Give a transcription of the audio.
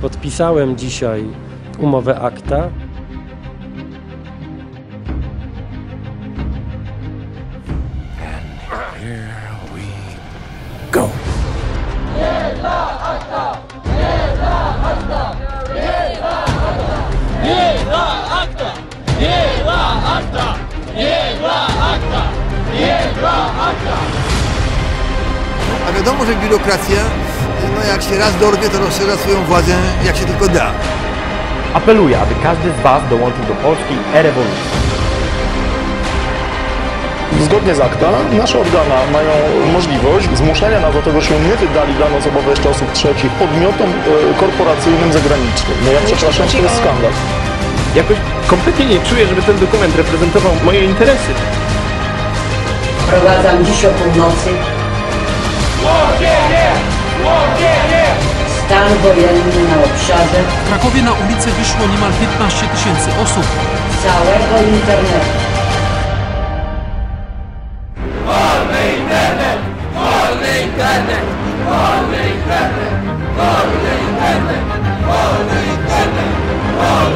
Podpisałem dzisiaj umowę akta. A wiadomo, że biurokracja, no jak się raz dorwie, to rozszerza swoją władzę jak się tylko da. Apeluję, aby każdy z Was dołączył do polskiej e-rewolucji. Zgodnie z akta nasze organa mają możliwość zmuszenia nas do tego, żebyśmy nie wydali dane osobowe jeszcze osób trzecich podmiotom e, korporacyjnym zagranicznym. No ja przepraszam, to jest skandal. Jakoś kompletnie nie czuję, żeby ten dokument reprezentował moje interesy. Wprowadzam dziś o północy Stan wojenny na obszarze. W Krakowie na ulicę wyszło niemal 15 tysięcy osób. Całego internetu. Wolny internet! Wolny internet! Wolny internet! Wolny internet! Wolny internet! Wolny internet!